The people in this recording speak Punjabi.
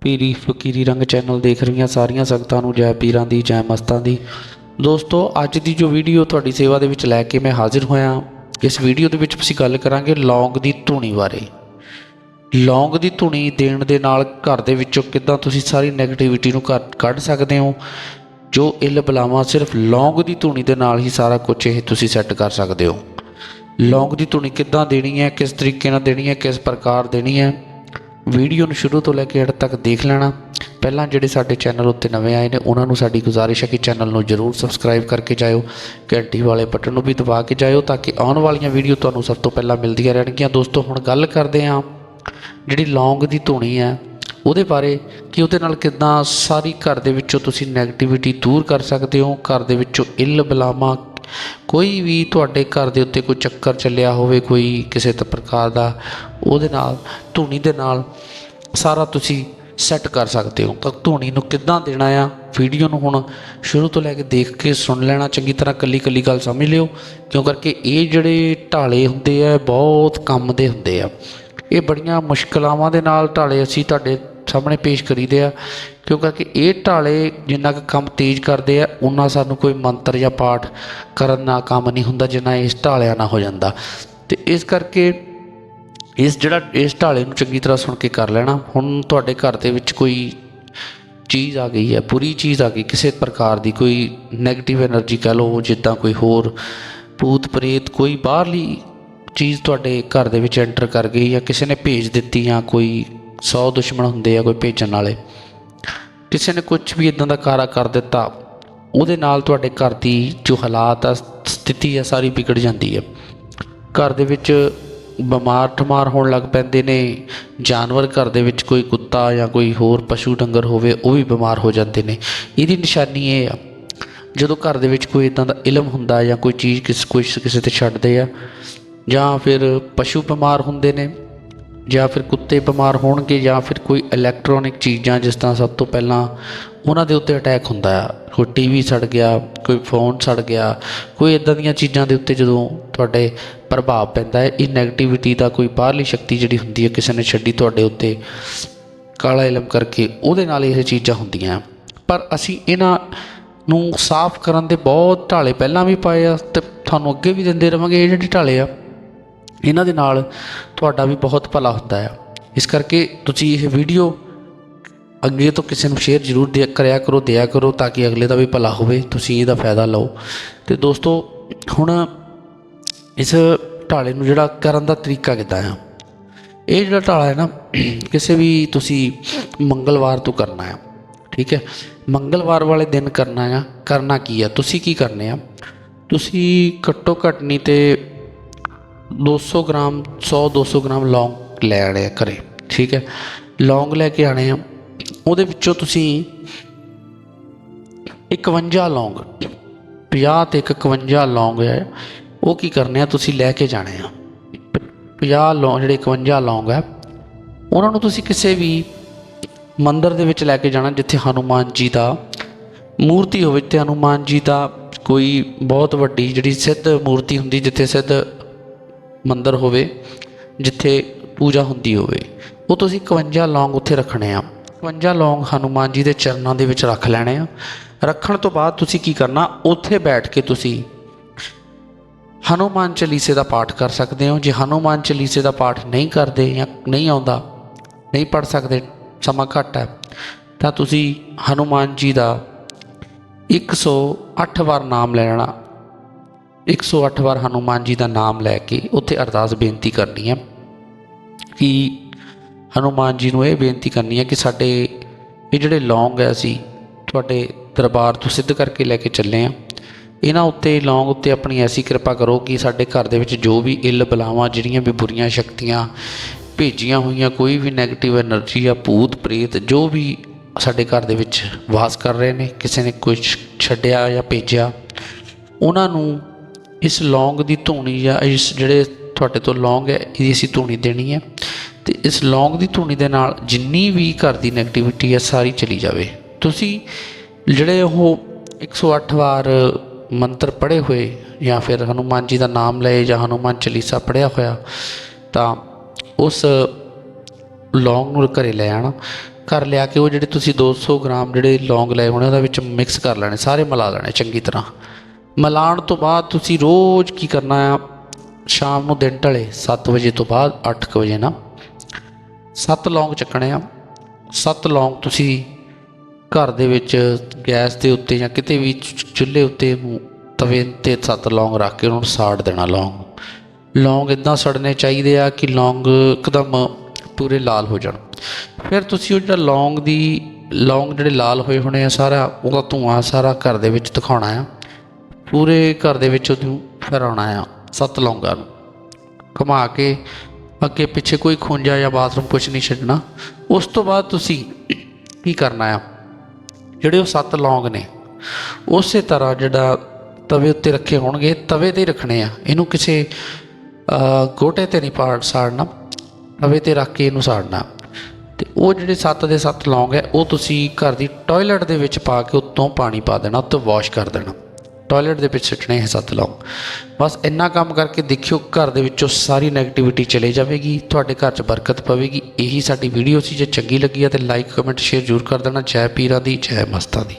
ਪੀਰੀ ਫਕੀਰੀ ਰੰਗ ਚੈਨਲ ਦੇਖ ਰਹੀਆਂ ਸਾਰੀਆਂ ਸੰਗਤਾਂ ਨੂੰ ਜੈ ਪੀਰਾਂ ਦੀ, ਜੈ ਮਸਤਾਂ ਦੀ। ਦੋਸਤੋ, ਅੱਜ ਦੀ ਜੋ ਵੀਡੀਓ ਤੁਹਾਡੀ ਸੇਵਾ ਦੇ ਵਿੱਚ ਲੈ ਕੇ ਮੈਂ ਹਾਜ਼ਰ ਹੋਇਆ, ਇਸ ਵੀਡੀਓ ਦੇ ਵਿੱਚ ਅਸੀਂ ਗੱਲ ਕਰਾਂਗੇ ਲੌਂਗ ਦੀ ਧੂਣੀ ਬਾਰੇ। ਲੌਂਗ ਦੀ ਧੂਣੀ ਦੇਣ ਦੇ ਨਾਲ ਘਰ ਦੇ ਵਿੱਚੋਂ ਕਿੱਦਾਂ ਤੁਸੀਂ ਸਾਰੀ 네ਗੇਟਿਵਿਟੀ ਨੂੰ ਕੱਢ- ਕੱਢ ਸਕਦੇ ਹੋ, ਜੋ ਇਲ ਬਲਾਵਾ ਸਿਰਫ ਲੌਂਗ ਦੀ ਧੂਣੀ ਦੇ ਨਾਲ ਹੀ ਸਾਰਾ ਕੁਝ ਇਹ ਤੁਸੀਂ ਸੈੱਟ ਕਰ ਸਕਦੇ ਹੋ। ਲੌਂਗ ਦੀ ਧੂਣੀ ਕਿੱਦਾਂ ਦੇਣੀ ਹੈ, ਕਿਸ ਤਰੀਕੇ ਨਾਲ ਦੇਣੀ ਹੈ, ਕਿਸ ਪ੍ਰਕਾਰ ਦੇਣੀ ਹੈ, ਵੀਡੀਓ ਨੂੰ ਸ਼ੁਰੂ ਤੋਂ ਲੈ ਕੇ ਅੰਤ ਤੱਕ ਦੇਖ ਲੈਣਾ। ਪਹਿਲਾਂ ਜਿਹੜੇ ਸਾਡੇ ਚੈਨਲ ਉੱਤੇ ਨਵੇਂ ਆਏ ਨੇ, ਉਹਨਾਂ ਨੂੰ ਸਾਡੀ ਗੁਜ਼ਾਰਿਸ਼ ਹੈ ਕਿ ਚੈਨਲ ਨੂੰ ਜਰੂਰ ਸਬਸਕ੍ਰਾਈਬ ਕਰਕੇ ਜਾਇਓ, ਘੰਟੀ ਵਾਲੇ ਬਟਨ ਨੂੰ ਵੀ ਦਬਾ ਕੇ ਜਾਇਓ ਤਾਂ ਕਿ ਆਉਣ ਵਾਲੀਆਂ ਵੀਡੀਓ ਤੁਹਾਨੂੰ ਸਭ ਤੋਂ ਪਹਿਲਾਂ ਮਿਲਦੀਆਂ ਰਹਿਣਗੀਆਂ। ਦੋਸਤੋ, ਹੁਣ ਗੱਲ ਕਰਦੇ ਹਾਂ ਜਿਹੜੀ ਲੌਂਗ ਦੀ ਧੂਣੀ ਹੈ, ਉਹਦੇ ਬਾਰੇ ਕਿ ਉਹਦੇ ਨਾਲ ਕਿਦਾਂ ਸਾਰੀ ਘਰ ਦੇ ਵਿੱਚੋਂ ਤੁਸੀਂ 네ਗੇਟਿਵਿਟੀ ਦੂਰ ਕਰ ਸਕਦੇ ਹੋ, ਘਰ ਦੇ ਵਿੱਚੋਂ ਇਲ ਬਲਾਮਾ ਕੋਈ ਵੀ ਤੁਹਾਡੇ ਘਰ ਦੇ ਉੱਤੇ ਕੋਈ ਚੱਕਰ ਚੱਲਿਆ ਹੋਵੇ, ਕੋਈ ਕਿਸੇ ਪ੍ਰਕਾਰ ਦਾ, ਉਹਦੇ ਨਾਲ, ਧੂਣੀ ਦੇ ਨਾਲ ਸਾਰਾ ਤੁਸੀਂ ਸੈੱਟ ਕਰ ਸਕਦੇ ਹੋ। ਤਾਂ ਧੂਣੀ ਨੂੰ ਕਿੱਦਾਂ ਦੇਣਾ ਆ ਵੀਡੀਓ ਨੂੰ ਹੁਣ ਸ਼ੁਰੂ ਤੋਂ ਲੈ ਕੇ ਦੇਖ ਕੇ ਸੁਣ ਲੈਣਾ, ਚੰਗੀ ਤਰ੍ਹਾਂ ਕੱਲੀ ਕੱਲੀ ਗੱਲ ਸਮਝ ਲਿਓ। ਕਿਉਂ ਕਰਕੇ ਇਹ ਜਿਹੜੇ ਢਾਲੇ ਹੁੰਦੇ ਆ ਬਹੁਤ ਕੰਮ ਦੇ ਹੁੰਦੇ ਆ। ਇਹ ਬੜੀਆਂ ਮੁਸ਼ਕਲਾਵਾਂ ਦੇ ਨਾਲ ਢਾਲੇ ਅਸੀਂ ਤੁਹਾਡੇ ਸਾਹਮਣੇ ਪੇਸ਼ ਕਰੀਦੇ ਆ ਕਿਉਂ ਕਰਕੇ ਇਹ ਢਾਲੇ ਜਿੰਨਾ ਕੁ ਕੰਮ ਤੇਜ਼ ਕਰਦੇ ਆ ਉਹਨਾਂ ਸਾਨੂੰ ਕੋਈ ਮੰਤਰ ਜਾਂ ਪਾਠ ਕਰਨ ਨਾਲ ਕੰਮ ਨਹੀਂ ਹੁੰਦਾ, ਜਿੰਨਾ ਇਸ ਢਾਲਿਆ ਨਾਲ ਹੋ ਜਾਂਦਾ। ਤੇ ਇਸ ਕਰਕੇ ਇਸ ਜਿਹੜਾ, ਇਸ ਢਾਲੇ ਨੂੰ ਚੰਗੀ ਤਰ੍ਹਾਂ ਸੁਣ ਕੇ ਕਰ ਲੈਣਾ। ਹੁਣ ਤੁਹਾਡੇ ਘਰ ਦੇ ਵਿੱਚ ਕੋਈ ਚੀਜ਼ ਆ ਗਈ ਹੈ ਪੂਰੀ ਚੀਜ਼ ਆ ਗਈ, ਕਿਸੇ ਪ੍ਰਕਾਰ ਦੀ ਕੋਈ ਨੈਗੇਟਿਵ એનર્ਜੀ ਕਹ ਲਓ, ਜਿੱਦਾਂ ਕੋਈ ਹੋਰ ਭੂਤ ਪ੍ਰੇਤ, ਕੋਈ ਬਾਹਰਲੀ ਚੀਜ਼ ਤੁਹਾਡੇ ਘਰ ਦੇ ਵਿੱਚ ਐਂਟਰ ਕਰ ਗਈ ਜਾਂ ਕਿਸੇ ਨੇ ਭੇਜ ਦਿੱਤੀ ਜਾਂ ਕੋਈ 100 ਦੁਸ਼ਮਣ ਹੁੰਦੇ ਆ ਕੋਈ ਭੇਜਣ ਵਾਲੇ। ਕਿਸੇ ਨੇ ਕੁਝ ਵੀ ਇਦਾਂ ਦਾ ਕਾਰਾ ਕਰ ਦਿੱਤਾ, ਉਹਦੇ ਨਾਲ ਤੁਹਾਡੇ ਘਰ ਦੀ ਜੋ ਹਾਲਾਤ ਆ, ਸਥਿਤੀ ਆ, ਸਾਰੀ ਵਿਗੜ ਜਾਂਦੀ ਹੈ ਘਰ ਦੇ ਵਿੱਚ ਬਿਮਾਰ ਠਮਾਰ ਹੋਣ ਲੱਗ ਪੈਂਦੇ ਨੇ, ਜਾਨਵਰ ਘਰ ਦੇ ਵਿੱਚ ਕੋਈ ਕੁੱਤਾ ਜਾਂ ਕੋਈ ਹੋਰ ਪਸ਼ੂ ਡੰਗਰ ਹੋਵੇ, ਉਹ ਵੀ ਬਿਮਾਰ ਹੋ ਜਾਂਦੇ ਨੇ। ਇਹਦੀ ਨਿਸ਼ਾਨੀ ਇਹ ਆ, ਜਦੋਂ ਘਰ ਦੇ ਵਿੱਚ ਕੋਈ ਇਦਾਂ ਦਾ ਇਲਮ ਹੁੰਦਾ ਜਾਂ ਕੋਈ ਚੀਜ਼ ਕਿਸ, ਕੋਈ ਕਿਸੇ ਤੇ ਛੱਡਦੇ ਆ, ਜਾਂ ਫਿਰ ਪਸ਼ੂ ਬਿਮਾਰ ਹੁੰਦੇ ਨੇ ਜਾਂ ਫਿਰ ਕੁੱਤੇ ਬਿਮਾਰ ਹੋਣਗੇ ਜਾਂ ਫਿਰ ਕੋਈ ਇਲੈਕਟ੍ਰੋਨਿਕ ਚੀਜ਼ਾਂ ਜਿਸ ਤਰ੍ਹਾਂ ਸਭ ਤੋਂ ਪਹਿਲਾਂ ਉਹਨਾਂ ਦੇ ਉੱਤੇ ਅਟੈਕ ਹੁੰਦਾ ਆ। ਕੋਈ ਟੀਵੀ ਸੜ ਗਿਆ, ਕੋਈ ਫੋਨ ਸੜ ਗਿਆ, ਕੋਈ ਇਦਾਂ ਦੀਆਂ ਚੀਜ਼ਾਂ ਦੇ ਉੱਤੇ ਜਦੋਂ ਤੁਹਾਡੇ ਪ੍ਰਭਾਵ ਪੈਂਦਾ ਹੈ, ਇਹ 네ਗੇਟਿਵਿਟੀ ਦਾ ਕੋਈ ਬਾਹਰਲੀ ਸ਼ਕਤੀ ਜਿਹੜੀ ਹੁੰਦੀ ਹੈ, ਕਿਸੇ ਨੇ ਛੱਡੀ ਤੁਹਾਡੇ ਉੱਤੇ ਕਾਲਾ ਇਲਮ ਕਰਕੇ, ਉਹਦੇ ਨਾਲ ਇਹ ਚੀਜ਼ਾਂ ਹੁੰਦੀਆਂ ਪਰ ਅਸੀਂ ਇਹਨਾਂ ਨੂੰ ਸਾਫ਼ ਕਰਨ ਦੇ ਬਹੁਤ ਢਾਲੇ ਪਹਿਲਾਂ ਵੀ ਪਾਏ ਆ ਤੇ ਤੁਹਾਨੂੰ ਅੱਗੇ ਵੀ ਦਿੰਦੇ ਰਵਾਂਗੇ, ਇਹ ਜਿਹੜੇ ਢਾਲੇ ਆ। ਇਹਨਾਂ ਦੇ ਨਾਲ ਤੁਹਾਡਾ ਵੀ ਬਹੁਤ ਭਲਾ ਹੁੰਦਾ ਹੈ। ਇਸ ਕਰਕੇ ਤੁਸੀਂ ਇਹ ਵੀਡੀਓ ਅੱਗੇ ਤੋਂ ਕਿਸੇ ਨੂੰ ਸ਼ੇਅਰ ਜ਼ਰੂਰ ਦੇ ਕਰਿਆ ਕਰੋ, ਦਿਆ ਕਰੋ ਤਾਂ ਕਿ ਅਗਲੇ ਦਾ ਵੀ ਭਲਾ ਹੋਵੇ। ਤੁਸੀਂ ਇਹਦਾ ਫਾਇਦਾ ਲਓ। ਤੇ ਦੋਸਤੋ, ਹੁਣ ਇਸ ਢਾਲੇ ਨੂੰ ਜਿਹੜਾ ਕਰਨ ਦਾ ਤਰੀਕਾ ਕਿੱਦਾਂ ਆ? ਇਹ ਜਿਹੜਾ ਢਾਲਾ ਹੈ ਨਾ, ਕਿਸੇ ਵੀ ਤੁਸੀਂ ਮੰਗਲਵਾਰ ਤੋਂ ਕਰਨਾ ਹੈ ਠੀਕ ਹੈ? ਮੰਗਲਵਾਰ ਵਾਲੇ ਦਿਨ ਕਰਨਾ ਆ, ਕਰਨਾ ਕੀ ਆ? ਤੁਸੀਂ ਕੀ ਕਰਨੇ ਆ? ਤੁਸੀਂ ਘੱਟੋ ਘੱਟ ਨਹੀਂ ਤੇ 200 ਗ੍ਰਾਮ 100 200 ਗ੍ਰਾਮ ਲੌਂਗ ਲੈ ਆਣੇ ਆ ਘਰੇ, ਠੀਕ ਹੈ? ਲੌਂਗ ਲੈ ਕੇ ਆਣੇ ਆ। ਉਹਦੇ ਵਿੱਚੋਂ ਤੁਸੀਂ 51 ਲੌਂਗ 50 ਤੇ ਇੱਕ 51 ਲੌਂਗ ਹੈ, ਉਹ ਕੀ ਕਰਨੇ ਆ, ਤੁਸੀਂ ਲੈ ਕੇ ਜਾਣੇ ਆ। 50 ਲੌਂਗ ਜਿਹੜੇ 51 ਲੌਂਗ ਹੈ, ਉਹਨਾਂ ਨੂੰ ਤੁਸੀਂ ਕਿਸੇ ਵੀ ਮੰਦਰ ਦੇ ਵਿੱਚ ਲੈ ਕੇ ਜਾਣਾ, ਜਿੱਥੇ ਹਨੂਮਾਨ ਜੀ ਦਾ ਮੂਰਤੀ ਹੋਵੇ ਤੇ ਹਨੂਮਾਨ ਜੀ ਦਾ ਕੋਈ ਬਹੁਤ ਵੱਡੀ ਜਿਹੜੀ ਸਿੱਧ ਮੂਰਤੀ ਹੁੰਦੀ, ਜਿੱਥੇ ਸਿੱਧ ਮੰਦਰ ਹੋਵੇ, ਜਿੱਥੇ ਪੂਜਾ ਹੁੰਦੀ ਹੋਵੇ, ਉਹ ਤੁਸੀਂ 51 ਲੌਂਗ ਉੱਥੇ ਰੱਖਣੇ ਆ। 51 ਲੌਂਗ ਹਨੂਮਾਨ ਜੀ ਦੇ ਚਰਨਾਂ ਦੇ ਵਿੱਚ ਰੱਖ ਲੈਣੇ ਆ। ਰੱਖਣ ਤੋਂ ਬਾਅਦ ਤੁਸੀਂ ਕੀ ਕਰਨਾ, ਉੱਥੇ ਬੈਠ ਕੇ ਤੁਸੀਂ ਹਨੂਮਾਨ ਚਾਲੀਸੇ ਦਾ ਪਾਠ ਕਰ ਸਕਦੇ ਹੋ। ਜੇ ਹਨੂਮਾਨ ਚਾਲੀਸੇ ਦਾ ਪਾਠ ਨਹੀਂ ਕਰਦੇ ਜਾਂ ਨਹੀਂ ਆਉਂਦਾ, ਨਹੀਂ ਪੜ ਸਕਦੇ, ਸਮਾਂ ਘੱਟ ਹੈ, ਤਾਂ ਤੁਸੀਂ ਹਨੂਮਾਨ ਜੀ ਦਾ 108 ਵਾਰ ਨਾਮ ਲੈਣਾ। 108 ਵਾਰ ਹਨੂਮਾਨ ਜੀ ਦਾ ਨਾਮ ਲੈ ਕੇ ਉੱਥੇ ਅਰਦਾਸ ਬੇਨਤੀ ਕਰਨੀ ਹੈ ਕਿ ਹਨੂਮਾਨ ਜੀ ਨੂੰ ਇਹ ਬੇਨਤੀ ਕਰਨੀ ਹੈ ਕਿ ਸਾਡੇ ਇਹ ਜਿਹੜੇ ਲੌਂਗ ਹੈ ਅਸੀਂ ਤੁਹਾਡੇ ਦਰਬਾਰ ਤੋਂ ਸਿੱਧ ਕਰਕੇ ਲੈ ਕੇ ਚੱਲੇ ਆ। ਇਹਨਾਂ ਉੱਤੇ, ਲੌਂਗ ਉੱਤੇ ਆਪਣੀ ਐਸੀ ਕਿਰਪਾ ਕਰੋ ਕਿ ਸਾਡੇ ਘਰ ਦੇ ਵਿੱਚ ਜੋ ਵੀ ਇਲ ਬਲਾਵਾਂ, ਜਿਹੜੀਆਂ ਵੀ ਬੁਰੀਆਂ ਸ਼ਕਤੀਆਂ ਭੇਜੀਆਂ ਹੋਈਆਂ, ਕੋਈ ਵੀ ਨੈਗੇਟਿਵ એનર્ਜੀ ਜਾਂ ਭੂਤ ਪ੍ਰੇਤ, ਜੋ ਵੀ ਸਾਡੇ ਘਰ ਦੇ ਵਿੱਚ ਵਾਸ ਕਰ ਰਹੇ ਨੇ, ਕਿਸੇ ਨੇ ਕੁਝ ਛੱਡਿਆ ਜਾਂ ਭੇਜਿਆ, ਉਹਨਾਂ ਨੂੰ ਇਸ ਲੌਂਗ ਦੀ ਧੂਣੀ ਜਾਂ ਇਸ ਜਿਹੜੇ ਤੁਹਾਡੇ ਤੋਂ ਲੌਂਗ ਹੈ, ਇਹਦੀ ਅਸੀਂ ਧੂਣੀ ਦੇਣੀ ਹੈ। ਤੇ ਇਸ ਲੌਂਗ ਦੀ ਧੂਣੀ ਦੇ ਨਾਲ ਜਿੰਨੀ ਵੀ ਘਰ ਦੀ 네ਗੇਟਿਵਿਟੀ ਹੈ, ਸਾਰੀ ਚਲੀ ਜਾਵੇ। ਤੁਸੀਂ ਜਿਹੜੇ ਉਹ 108 ਵਾਰ ਮੰਤਰ ਪੜ੍ਹੇ ਹੋਏ ਜਾਂ ਫਿਰ ਹਨੂਮਾਨ ਜੀ ਦਾ ਨਾਮ ਲਏ ਜਾਂ ਹਨੂਮਾਨ ਚਾਲੀਸਾ ਪੜ੍ਹਿਆ ਹੋਇਆ, ਤਾਂ ਉਸ ਲੌਂਗ ਨੂੰ ਘਰੇ ਲੈ ਆਣਾ। ਘਰ ਲਿਆ ਕੇ ਉਹ ਜਿਹੜੇ ਤੁਸੀਂ 200 ਗ੍ਰਾਮ ਜਿਹੜੇ ਲੌਂਗ ਲਏ ਹੋਣੇ, ਉਹਦੇ ਵਿੱਚ ਮਿਕਸ ਕਰ ਲੈਣੇ, ਸਾਰੇ ਮਿਲਾ ਲੈਣੇ ਚੰਗੀ ਤਰ੍ਹਾਂ। ਮਿਲਾਉਣ ਤੋਂ ਬਾਅਦ ਤੁਸੀਂ ਰੋਜ਼ ਕੀ ਕਰਨਾ ਆ? ਸ਼ਾਮ ਨੂੰ ਦਿਨ ਢਲੇ 7 ਵਜੇ ਤੋਂ ਬਾਅਦ 8 ਵਜੇ ਨਾ ਸੱਤ ਲੌਂਗ ਚੱਕਣੇ ਆ। ਸੱਤ ਲੌਂਗ ਤੁਸੀਂ ਘਰ ਦੇ ਵਿੱਚ ਗੈਸ ਦੇ ਉੱਤੇ ਜਾਂ ਕਿਤੇ ਵੀ ਚੁੱਲ੍ਹੇ ਉੱਤੇ ਤਵੇ ਤੇ ਸੱਤ ਲੌਂਗ ਰੱਖ ਕੇ ਉਹਨਾਂ ਨੂੰ ਸਾੜ ਦੇਣਾ ਲੌਂਗ। ਲੌਂਗ ਇਦਾਂ ਸੜਨੇ ਚਾਹੀਦੇ ਆ ਕਿ ਲੌਂਗ ਇੱਕਦਮ ਪੂਰੇ ਲਾਲ ਹੋ ਜਾਣ। ਫਿਰ ਤੁਸੀਂ ਉਹ ਜਿਹੜਾ ਲੌਂਗ ਦੀ, ਲੌਂਗ ਜਿਹੜੇ ਲਾਲ ਹੋਏ ਹੋਣੇ ਆ ਸਾਰਾ, ਉਹਦਾ ਧੂਆਂ ਸਾਰਾ ਘਰ ਦੇ ਵਿੱਚ ਦਿਖਾਉਣਾ ਆ। ਪੂਰੇ ਘਰ ਦੇ ਵਿੱਚ ਉਹਨੂੰ ਫਹਿਰਾਉਣਾ ਆ, ਸੱਤ ਲੌਂਗਾਂ ਨੂੰ। ਘੁਮਾ ਕੇ ਅੱਗੇ ਪਿੱਛੇ ਕੋਈ ਖੁੰਝਾ ਜਾਂ ਬਾਥਰੂਮ ਕੁਝ ਨਹੀਂ ਛੱਡਣਾ। ਉਸ ਤੋਂ ਬਾਅਦ ਤੁਸੀਂ ਕੀ ਕਰਨਾ ਆ? ਜਿਹੜੇ ਉਹ ਸੱਤ ਲੌਂਗ ਨੇ, ਉਸੇ ਤਰ੍ਹਾਂ ਜਿਹੜਾ ਤਵੇ ਉੱਤੇ ਰੱਖੇ ਹੋਣਗੇ, ਤਵੇ ਤੇ ਰੱਖਣੇ ਆ। ਇਹਨੂੰ ਕਿਸੇ ਗੋਟੇ ਤੇ ਨਹੀਂ ਪਾੜ ਸਾੜਨਾ। ਤਵੇ ਤੇ ਰੱਖ ਕੇ ਇਹਨੂੰ ਸਾੜਨਾ। ਤੇ ਉਹ ਜਿਹੜੇ ਸੱਤ ਦੇ ਸੱਤ ਲੌਂਗ ਹੈ, ਉਹ ਤੁਸੀਂ ਘਰ ਦੀ ਟਾਇਲਟ ਦੇ ਵਿੱਚ ਪਾ ਕੇ ਉੱਤੋਂ ਪਾਣੀ ਪਾ ਦੇਣਾ, ਉੱਤੋਂ ਵਾਸ਼ ਕਰ ਦੇਣਾ। ਟਾਇਲਟ ਦੇ ਵਿੱਚ ਸਿੱਟਣੇ ਹੈ ਸੱਤ ਲੌਂਗ ਬਸ ਇੰਨਾ ਕੰਮ ਕਰਕੇ ਦੇਖਿਓ ਘਰ ਦੇ ਵਿੱਚੋਂ ਸਾਰੀ 네ਗੇਟਿਵਿਟੀ ਚਲੇ ਜਾਵੇਗੀ, ਤੁਹਾਡੇ ਘਰ 'ਚ ਬਰਕਤ ਪਵੇਗੀ। ਇਹੀ ਸਾਡੀ ਵੀਡੀਓ ਸੀ, ਜੇ ਚੰਗੀ ਲੱਗੀ ਹੈ ਤੇ ਲਾਈਕ ਕਮੈਂਟ ਸ਼ੇਅਰ ਜ਼ਰੂਰ ਕਰ ਦੇਣਾ। ਜੈ ਪੀਰਾਂ ਦੀ, ਜੈ ਮਸਤਾਂ ਦੀ।